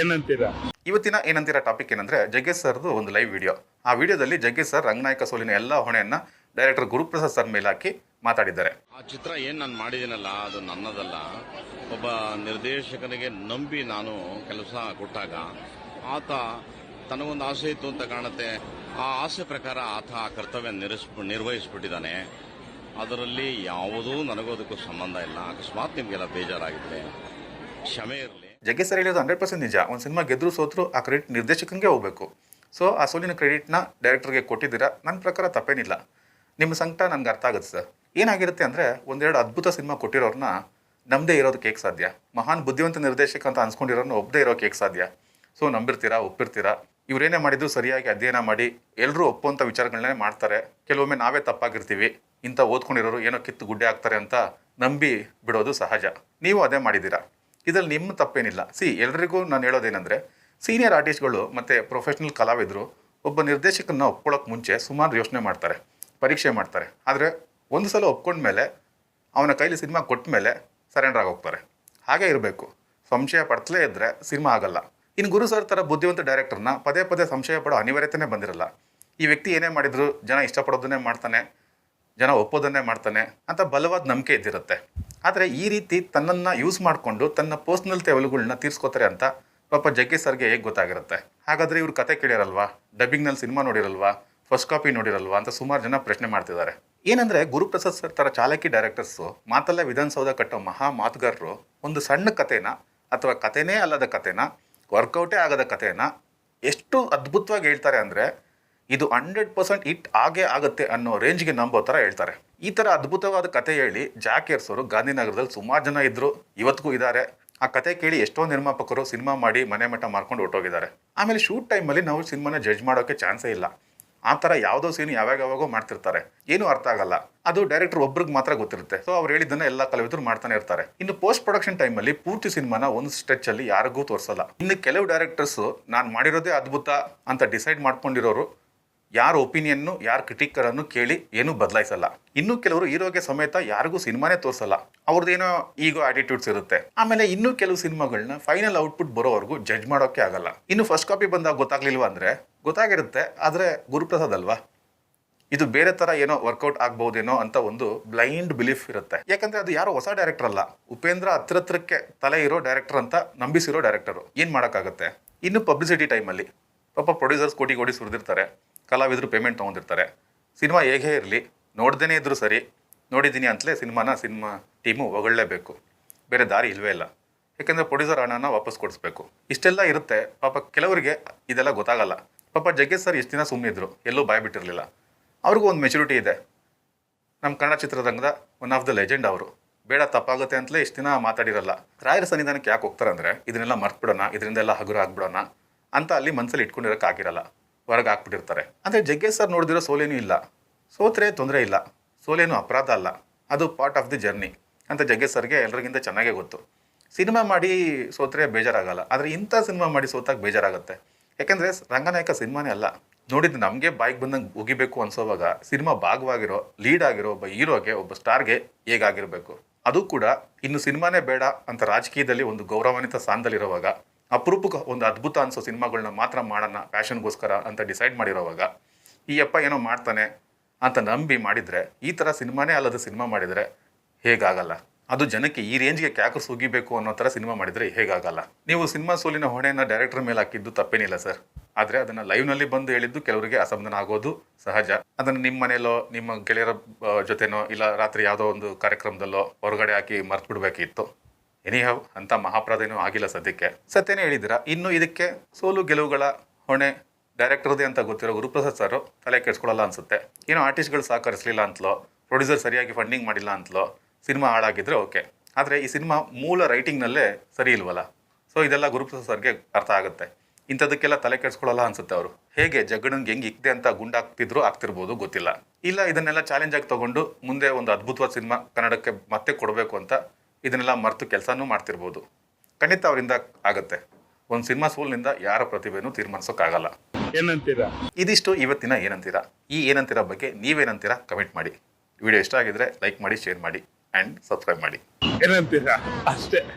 ಏನಂತೀರಾ? ಇವತ್ತಿನ ಏನಂತೀರಾ ಟಾಪಿಕ್ ಏನಂದ್ರೆ ಜಗ್ಗೇಶ್ ಸರ್ದು ಒಂದು ಲೈವ್ ವಿಡಿಯೋ ಆ ವಿಡಿಯೋದಲ್ಲಿ ಜಗ್ಗೇಶ್ ಸರ್ ರಂಗನಾಯಕ ಸೋಲಿನ ಎಲ್ಲ ಹೊಣೆಯನ್ನ ಡೈರೆಕ್ಟರ್ ಗುರುಪ್ರಸಾದ್ ಸರ್ ಮೇಲೆ ಹಾಕಿ ಮಾತಾಡಿದ್ದಾರೆ. ಆ ಚಿತ್ರ ಏನ್ ನಾನು ಮಾಡಿದ್ದೀನಲ್ಲ ಅದು ನನ್ನದಲ್ಲ. ಒಬ್ಬ ನಿರ್ದೇಶಕನಿಗೆ ನಂಬಿ ನಾನು ಕೆಲಸ ಕೊಟ್ಟಾಗ ಆತ ತನಗೊಂದು ಆಸೆ ಇತ್ತು ಅಂತ ಕಾಣುತ್ತೆ. ಆ ಆಸೆ ಪ್ರಕಾರ ಆತ ಆ ಕರ್ತವ್ಯ ನಿರ್ಸ್ ನಿರ್ವಹಿಸ್ಬಿಟ್ಟಿದ್ದಾನೆ. ಅದರಲ್ಲಿ ಯಾವುದೂ ನನಗೋದಕ್ಕೂ ಸಂಬಂಧ ಇಲ್ಲ. ಅಕಸ್ಮಾತ್ ನಿಮಗೆಲ್ಲ ಬೇಜಾರಾಗಿದ್ರೆ ಕ್ಷಮೆ ಇರಲಿ. ಜಗ್ಗೇಶ್ ಸರ್ ಹೇಳೋದು ಹಂಡ್ರೆಡ್ ಪರ್ಸೆಂಟ್ ನಿಜ. ಒಂದು ಸಿನಿಮಾ ಗೆದ್ರು ಸೋತ್ರು ಆ ಕ್ರೆಡಿಟ್ ನಿರ್ದೇಶಕಂಗೆ ಹೋಗಬೇಕು. ಸೊ ಆ ಸೋಲಿನ ಕ್ರೆಡಿಟ್ನ ಡೈರೆಕ್ಟರ್ಗೆ ಕೊಟ್ಟಿದ್ದೀರಾ? ನನ್ನ ಪ್ರಕಾರ ತಪ್ಪೇನಿಲ್ಲ. ನಿಮ್ಮ ಸಂಕಟ ನನಗೆ ಅರ್ಥ ಆಗುತ್ತೆ ಸರ್. ಏನಾಗಿರುತ್ತೆ ಅಂದರೆ ಒಂದೆರಡು ಅದ್ಭುತ ಸಿನಿಮಾ ಕೊಟ್ಟಿರೋರನ್ನ ನಮ್ಮದೇ ಇರೋದು ಕೇಕ್ ಸಾಧ್ಯ? ಮಹಾನ್ ಬುದ್ಧಿವಂತ ನಿರ್ದೇಶಕ ಅಂತ ಅನ್ಸ್ಕೊಂಡಿರೋನು ಒಬ್ಬದೇ ಇರೋ ಕೇಕ್ ಸಾಧ್ಯ? ಸೊ ನಂಬಿರ್ತೀರಾ? ಒಪ್ಪಿರ್ತೀರಾ? ಇವರೇನೇ ಮಾಡಿದ್ರು ಸರಿಯಾಗಿ ಅಧ್ಯಯನ ಮಾಡಿ ಎಲ್ಲರೂ ಒಪ್ಪುವಂಥ ವಿಚಾರಗಳನ್ನೇ ಮಾಡ್ತಾರೆ. ಕೆಲವೊಮ್ಮೆ ನಾವೇ ತಪ್ಪಾಗಿರ್ತೀವಿ. ಇಂಥ ಓದ್ಕೊಂಡಿರೋರು ಏನೋ ಕಿತ್ತು ಗುಡ್ಡೆ ಆಗ್ತಾರೆ ಅಂತ ನಂಬಿ ಬಿಡೋದು ಸಹಜ. ನೀವು ಅದೇ ಮಾಡಿದ್ದೀರಾ? ಇದ್ರಲ್ಲಿ ನಿಮ್ಮ ತಪ್ಪೇನಿಲ್ಲ. ಸಿ, ಎಲ್ರಿಗೂ ನಾನು ಹೇಳೋದೇನೆಂದರೆ ಸೀನಿಯರ್ ಆರ್ಟಿಸ್ಟ್ಗಳು ಮತ್ತು ಪ್ರೊಫೆಷ್ನಲ್ ಕಲಾವಿದರು ಒಬ್ಬ ನಿರ್ದೇಶಕನ ಒಪ್ಕೊಳ್ಳೋಕೆ ಮುಂಚೆ ಸುಮಾರು ಯೋಚನೆ ಮಾಡ್ತಾರೆ, ಪರೀಕ್ಷೆ ಮಾಡ್ತಾರೆ. ಆದರೆ ಒಂದು ಸಲ ಒಪ್ಕೊಂಡ್ಮೇಲೆ ಅವನ ಕೈಲಿ ಸಿನಿಮಾ ಕೊಟ್ಟ ಮೇಲೆ ಸರೆಂಡರ್ ಆಗಿ ಹೋಗ್ತಾರೆ. ಹಾಗೆ ಇರಬೇಕು. ಸಂಶಯ ಪಡ್ತಲೇ ಇದ್ದರೆ ಸಿನಿಮಾ ಆಗಲ್ಲ. ಇನ್ನು ಗುರು ಸರ್ ಥರ ಬುದ್ಧಿವಂತ ಡೈರೆಕ್ಟರ್ನ ಪದೇ ಪದೇ ಸಂಶಯ ಪಡೋ ಅನಿವಾರ್ಯತೆನೇ ಬಂದಿರಲ್ಲ. ಈ ವ್ಯಕ್ತಿ ಏನೇ ಮಾಡಿದ್ರು ಜನ ಇಷ್ಟಪಡೋದನ್ನೇ ಮಾಡ್ತಾನೆ, ಜನ ಒಪ್ಪೋದನ್ನೇ ಮಾಡ್ತಾನೆ ಅಂತ ಬಲವಾದ ನಂಬಿಕೆ ಇದ್ದಿರುತ್ತೆ. ಆದರೆ ಈ ರೀತಿ ತನ್ನನ್ನು ಯೂಸ್ ಮಾಡಿಕೊಂಡು ತನ್ನ ಪರ್ಸ್ನಲ್ ತೆವಲುಗಳನ್ನ ತೀರ್ಸ್ಕೋತಾರೆ ಅಂತ ಪಾಪ ಜಗ್ಗಿ ಸರ್ಗೆ ಹೇಗೆ ಗೊತ್ತಾಗಿರುತ್ತೆ? ಹಾಗಾದರೆ ಇವ್ರು ಕತೆ ಕೇಳಿರಲ್ವಾ? ಡಬ್ಬಿಂಗ್ನಲ್ಲಿ ಸಿನಿಮಾ ನೋಡಿರಲ್ವಾ? ಫಸ್ಟ್ ಕಾಪಿ ನೋಡಿರಲ್ವಾ ಅಂತ ಸುಮಾರು ಜನ ಪ್ರಶ್ನೆ ಮಾಡ್ತಿದ್ದಾರೆ. ಏನಂದರೆ ಗುರುಪ್ರಸಾದ್ ಸರ್ ಥರ ಚಾಲಕಿ ಡೈರೆಕ್ಟರ್ಸು ಮಾತಲ್ಲ ವಿಧಾನಸೌಧ ಕಟ್ಟೋ ಮಹಾ ಮಾತುಗಾರರು ಒಂದು ಸಣ್ಣ ಕಥೆನ ಅಥವಾ ಕಥೆನೇ ಅಲ್ಲದ ಕಥೆನ ವರ್ಕೌಟೇ ಆಗದ ಕಥೆನ ಎಷ್ಟು ಅದ್ಭುತವಾಗಿ ಹೇಳ್ತಾರೆ ಅಂದರೆ ಇದು ಹಂಡ್ರೆಡ್ ಪರ್ಸೆಂಟ್ ಇಟ್ ಆಗೇ ಆಗುತ್ತೆ ಅನ್ನೋ ರೇಂಜ್ಗೆ ನಂಬೋ ಥರ ಹೇಳ್ತಾರೆ. ಈ ಥರ ಅದ್ಭುತವಾದ ಕತೆ ಹೇಳಿ ಜಾಕೇರ್ಸ್ ಅವರು ಗಾಂಧಿನಗರದಲ್ಲಿ ಸುಮಾರು ಜನ ಇದ್ದರು ಇವತ್ತಿಗೂ ಇದ್ದಾರೆ. ಆ ಕತೆ ಕೇಳಿ ಎಷ್ಟೋ ನಿರ್ಮಾಪಕರು ಸಿನಿಮಾ ಮಾಡಿ ಮನೆ ಮಠ ಮಾಡ್ಕೊಂಡು ಹೊರಟೋಗಿದ್ದಾರೆ. ಆಮೇಲೆ ಶೂಟ್ ಟೈಮಲ್ಲಿ ನಾವು ಸಿನಿಮಾನ ಜಡ್ಜ್ ಮಾಡೋಕ್ಕೆ ಚಾನ್ಸೇ ಇಲ್ಲ. ಆ ಥರ ಯಾವುದೋ ಸೀನ್ ಯಾವಾಗ ಯಾವಾಗೋ ಮಾಡ್ತಿರ್ತಾರೆ. ಏನೂ ಅರ್ಥ ಆಗಲ್ಲ. ಅದು ಡೈರೆಕ್ಟರ್ ಒಬ್ರಿಗೆ ಮಾತ್ರ ಗೊತ್ತಿರುತ್ತೆ. ಸೊ ಅವ್ರು ಹೇಳಿದ್ದನ್ನ ಎಲ್ಲ ಕಲಾವಿದರು ಮಾಡ್ತಾನೆ ಇರ್ತಾರೆ. ಇನ್ನು ಪೋಸ್ಟ್ ಪ್ರೊಡಕ್ಷನ್ ಟೈಮಲ್ಲಿ ಪೂರ್ತಿ ಸಿನಿಮಾನ ಒಂದು ಸ್ಟೆಚ್ ಅಲ್ಲಿ ಯಾರಿಗೂ ತೋರಿಸಲ್ಲ. ಇನ್ನು ಕೆಲವು ಡೈರೆಕ್ಟರ್ಸ್, ನಾನು ಮಾಡಿರೋದೇ ಅದ್ಭುತ ಅಂತ ಡಿಸೈಡ್ ಮಾಡ್ಕೊಂಡಿರೋರು ಯಾರ ಒಪಿನಿಯನ್ನು, ಯಾರ ಕ್ರಿಟಿಕರನ್ನು ಕೇಳಿ ಏನೂ ಬದಲಾಯಿಸಲ್ಲ. ಇನ್ನು ಕೆಲವರು ಹೀರೋಗೆ ಸಮೇತ ಯಾರಿಗೂ ಸಿನಿಮಾನೇ ತೋರಿಸಲ್ಲ. ಅವ್ರದ್ದೇನೋ ಈಗೋ ಆಟಿಟ್ಯೂಡ್ಸ್ ಇರುತ್ತೆ. ಆಮೇಲೆ ಇನ್ನೂ ಕೆಲವು ಸಿನಿಮಾಗಳನ್ನ ಫೈನಲ್ ಔಟ್ಪುಟ್ ಬರೋವರೆಗೂ ಜಡ್ಜ್ ಮಾಡೋಕೆ ಆಗಲ್ಲ. ಇನ್ನು ಫಸ್ಟ್ ಕಾಪಿ ಬಂದಾಗ ಗೊತ್ತಾಗ್ಲಿಲ್ವಾ ಅಂದ್ರೆ, ಗೊತ್ತಾಗಿರುತ್ತೆ, ಆದರೆ ಗುರುಪ್ರಸಾದ್ ಅಲ್ವಾ? ಇದು ಬೇರೆ ತರ ಏನೋ ವರ್ಕೌಟ್ ಆಗ್ಬಹುದೇನೋ ಅಂತ ಒಂದು ಬ್ಲೈಂಡ್ ಬಿಲೀಫ್ ಇರುತ್ತೆ. ಯಾಕಂದ್ರೆ ಅದು ಯಾರು ಹೊಸ ಡೈರೆಕ್ಟರ್ ಅಲ್ಲ. ಉಪೇಂದ್ರ ಹತ್ರತ್ರಕ್ಕೆ ತಲೆ ಇರೋ ಡೈರೆಕ್ಟರ್ ಅಂತ ನಂಬಿಸಿರೋ ಡೈರೆಕ್ಟರ್ ಏನ್ ಮಾಡೋಕ್ಕಾಗತ್ತೆ? ಇನ್ನು ಪಬ್ಲಿಸಿಟಿ ಟೈಮಲ್ಲಿ ಪಾಪ ಪ್ರೊಡ್ಯೂಸರ್ಸ್ ಕೋಟಿ ಕೋಟಿ ಸುರಿದಿರ್ತಾರೆ. ಕಲಾವಿದರು ಪೇಮೆಂಟ್ ತೊಗೊಂಡಿರ್ತಾರೆ. ಸಿನಿಮಾ ಹೇಗೆ ಇರಲಿ, ನೋಡ್ದೇನೆ ಇದ್ರೂ ಸರಿ, ನೋಡಿದ್ದೀನಿ ಅಂತಲೇ ಸಿನಿಮಾನ ಸಿನಿಮಾ ಟೀಮು ಹೊಗಳಲೇಬೇಕು. ಬೇರೆ ದಾರಿ ಇಲ್ಲವೇ ಇಲ್ಲ. ಯಾಕಂದ್ರೆ ಪ್ರೊಡ್ಯೂಸರ್ ಹಣನ ವಾಪಸ್ ಕೊಡಿಸ್ಬೇಕು. ಇಷ್ಟೆಲ್ಲ ಇರುತ್ತೆ. ಪಾಪ ಕೆಲವರಿಗೆ ಇದೆಲ್ಲ ಗೊತ್ತಾಗಲ್ಲ. ಪಾಪ ಜಗ್ಗೇಶ್ ಸರ್ ಇಷ್ಟು ದಿನ ಸುಮ್ಮನೆ ಇದ್ರು ಎಲ್ಲೂ ಬಾಯ್ ಬಿಟ್ಟಿರಲಿಲ್ಲ. ಅವ್ರಿಗೂ ಒಂದು ಮೆಚುರಿಟಿ ಇದೆ. ನಮ್ಮ ಕನ್ನಡ ಚಿತ್ರರಂಗದ ಒನ್ ಆಫ್ ದ ಲೆಜೆಂಡ್ ಅವರು. ಬೇಡ, ತಪ್ಪಾಗುತ್ತೆ ಅಂತಲೇ ಇಷ್ಟು ದಿನ ಮಾತಾಡಿರಲ್ಲ. ರಾಯರ ಸನ್ನಿಧಾನಕ್ಕೆ ಯಾಕೆ ಹೋಗ್ತಾರೆ ಅಂದರೆ, ಇದನ್ನೆಲ್ಲ ಮರ್ತ್ಬಿಡೋಣ, ಇದರಿಂದೆಲ್ಲ ಹಗುರ ಆಗ್ಬಿಡೋಣ ಅಂತ ಅಲ್ಲಿ ಮನಸ್ಸಲ್ಲಿ ಇಟ್ಕೊಂಡಿರೋಕೆ ಆಗಿರಲ್ಲ. ಹೊರಗೆ ಹಾಕ್ಬಿಟ್ಟಿರ್ತಾರೆ ಅಂದರೆ ಜಗ್ಗೇಶ್ ಸರ್ ನೋಡಿದಿರೋ ಸೋಲೇನೂ ಇಲ್ಲ. ಸೋತ್ರೆ ತೊಂದರೆ ಇಲ್ಲ. ಸೋಲೇನು ಅಪರಾಧ ಅಲ್ಲ. ಅದು ಪಾರ್ಟ್ ಆಫ್ ದಿ ಜರ್ನಿ ಅಂತ ಜಗ್ಗೇಶ್ ಸರ್ಗೆ ಎಲ್ಲರಿಗಿಂತ ಚೆನ್ನಾಗೇ ಗೊತ್ತು. ಸಿನಿಮಾ ಮಾಡಿ ಸೋತ್ರೆ ಬೇಜಾರಾಗಲ್ಲ. ಆದರೆ ಇಂಥ ಸಿನಿಮಾ ಮಾಡಿ ಸೋತಾಗ ಬೇಜಾರಾಗುತ್ತೆ. ಯಾಕೆಂದರೆ ರಂಗನಾಯಕ ಸಿನಿಮಾನೇ ಅಲ್ಲ. ನೋಡಿದ್ದು ನಮಗೆ ಬಾಯಿಗೆ ಬಂದಂಗೆ ಉಗಿಬೇಕು ಅನ್ಸೋವಾಗ ಸಿನಿಮಾ ಭಾಗವಾಗಿರೋ ಲೀಡ್ ಆಗಿರೋ ಒಬ್ಬ ಹೀರೋಗೆ, ಒಬ್ಬ ಸ್ಟಾರ್ಗೆ ಹೇಗಾಗಿರಬೇಕು? ಅದು ಕೂಡ ಇನ್ನು ಸಿನಿಮಾನೇ ಬೇಡ ಅಂತ ರಾಜಕೀಯದಲ್ಲಿ ಒಂದು ಗೌರವಾನ್ವಿತ ಸ್ಥಾನದಲ್ಲಿರುವಾಗ ಅಪರೂಪಕ್ಕೆ ಒಂದು ಅದ್ಭುತ ಅನಿಸೋ ಸಿನಿಮಾಗಳನ್ನ ಮಾತ್ರ ಮಾಡೋಣ ಪ್ಯಾಷನ್ಗೋಸ್ಕರ ಅಂತ ಡಿಸೈಡ್ ಮಾಡಿರೋವಾಗ, ಈ ಅಪ್ಪ ಏನೋ ಮಾಡ್ತಾನೆ ಅಂತ ನಂಬಿ ಮಾಡಿದರೆ, ಈ ಥರ ಸಿನಿಮಾನೇ ಅಲ್ಲದ ಸಿನಿಮಾ ಮಾಡಿದರೆ ಹೇಗಾಗಲ್ಲ? ಅದು ಜನಕ್ಕೆ ಈ ರೇಂಜ್ಗೆ ಕ್ಯಾಕರ್ ಸುಗಿಬೇಕು ಅನ್ನೋ ಥರ ಸಿನಿಮಾ ಮಾಡಿದರೆ ಹೇಗಾಗಲ್ಲ? ನೀವು ಸಿನಿಮಾ ಸೋಲಿನ ಹೊಣೆಯನ್ನು ಡೈರೆಕ್ಟರ್ ಮೇಲೆ ಹಾಕಿದ್ದು ತಪ್ಪೇನಿಲ್ಲ ಸರ್. ಆದರೆ ಅದನ್ನು ಲೈವ್ನಲ್ಲಿ ಬಂದು ಹೇಳಿದ್ದು ಕೆಲವರಿಗೆ ಅಸಮಾಧಾನ ಆಗೋದು ಸಹಜ. ಅದನ್ನು ನಿಮ್ಮ ಮನೆಯಲ್ಲೋ, ನಿಮ್ಮ ಗೆಳೆಯರ ಜೊತೆನೋ, ಇಲ್ಲ ರಾತ್ರಿ ಯಾವುದೋ ಒಂದು ಕಾರ್ಯಕ್ರಮದಲ್ಲೋ ಹೊರಗಡೆ ಹಾಕಿ ಮರ್ತು ಬಿಡಬೇಕಿತ್ತು ಎನಿಹವ್ ಅಂತ ಮಹಾಪ್ರಾಧಾನ್ಯ ಆಗಿಲ್ಲ ಸದ್ಯಕ್ಕೆ. ಸತ್ಯನೇ ಹೇಳಿದ್ದೀರಾ? ಇನ್ನು ಇದಕ್ಕೆ ಸೋಲು ಗೆಲುವುಗಳ ಹೊಣೆ ಡೈರೆಕ್ಟರ್ದೇ ಅಂತ ಗೊತ್ತಿರೋ ಗುರುಪ್ರಸಾದ್ ಸರ್ ತಲೆ ಕೆಡ್ಸ್ಕೊಳ್ಳಲ್ಲ ಅನ್ಸುತ್ತೆ. ಏನೋ ಆರ್ಟಿಸ್ಟ್ಗಳು ಸಹಕರಿಸಲಿಲ್ಲ ಅಂತಲೋ ಪ್ರೊಡ್ಯೂಸರ್ ಸರಿಯಾಗಿ ಫಂಡಿಂಗ್ ಮಾಡಿಲ್ಲ ಅಂತಲೋ, ಸಿನಿಮಾ ಹಾಳಾಗಿದ್ರೆ ಓಕೆ ಆದರೆ ಈ ಸಿನಿಮಾ ಮೂಲ ರೈಟಿಂಗ್ನಲ್ಲೇ ಸರಿ ಇಲ್ವಲ್ಲ? ಸೊ ಇದೆಲ್ಲ ಗುರುಪ್ರಸಾದ್ ಸರ್ಗೆ ಅರ್ಥ ಆಗುತ್ತೆ. ಇಂಥದಕ್ಕೆಲ್ಲ ತಲೆ ಕೆಡ್ಸ್ಕೊಳ್ಳಲ್ಲ ಅನ್ಸುತ್ತೆ ಅವರು. ಹೇಗೆ ಜಗಡನ್ಗೆ ಹೆಂಗೆ ಇಕ್ದೆ ಅಂತ ಗುಂಡಾಗ್ತಿದ್ರು ಆಗ್ತಿರ್ಬೋದು ಗೊತ್ತಿಲ್ಲ. ಇಲ್ಲ ಇದನ್ನೆಲ್ಲ ಚಾಲೆಂಜ್ ಆಗಿ ತಗೊಂಡು ಮುಂದೆ ಒಂದು ಅದ್ಭುತವಾದ ಸಿನಿಮಾ ಕನ್ನಡಕ್ಕೆ ಮತ್ತೆ ಕೊಡಬೇಕು ಅಂತ ಇದನ್ನೆಲ್ಲ ಮರೆತು ಕೆಲಸನೂ ಮಾಡ್ತಿರ್ಬೋದು. ಖಂಡಿತ ಅವರಿಂದ ಆಗುತ್ತೆ. ಒಂದು ಸಿನಿಮಾ ಸೋಲ್ನಿಂದ ಯಾರ ಪ್ರತಿಭೆನೂ ತೀರ್ಮಾನಿಸೋಕ್ಕಾಗಲ್ಲ. ಏನಂತೀರಾ? ಇದಿಷ್ಟು ಇವತ್ತಿನ ಏನಂತೀರಾ? ಈ ಏನಂತೀರಾ ಬಗ್ಗೆ ನೀವೇನಂತೀರಾ ಕಮೆಂಟ್ ಮಾಡಿ. ವಿಡಿಯೋ ಇಷ್ಟ ಆಗಿದ್ರೆ ಲೈಕ್ ಮಾಡಿ ಶೇರ್ ಮಾಡಿ ಆ್ಯಂಡ್ ಸಬ್ಸ್ಕ್ರೈಬ್ ಮಾಡಿ. ಏನಂತೀರಾ? ಅಷ್ಟೇ.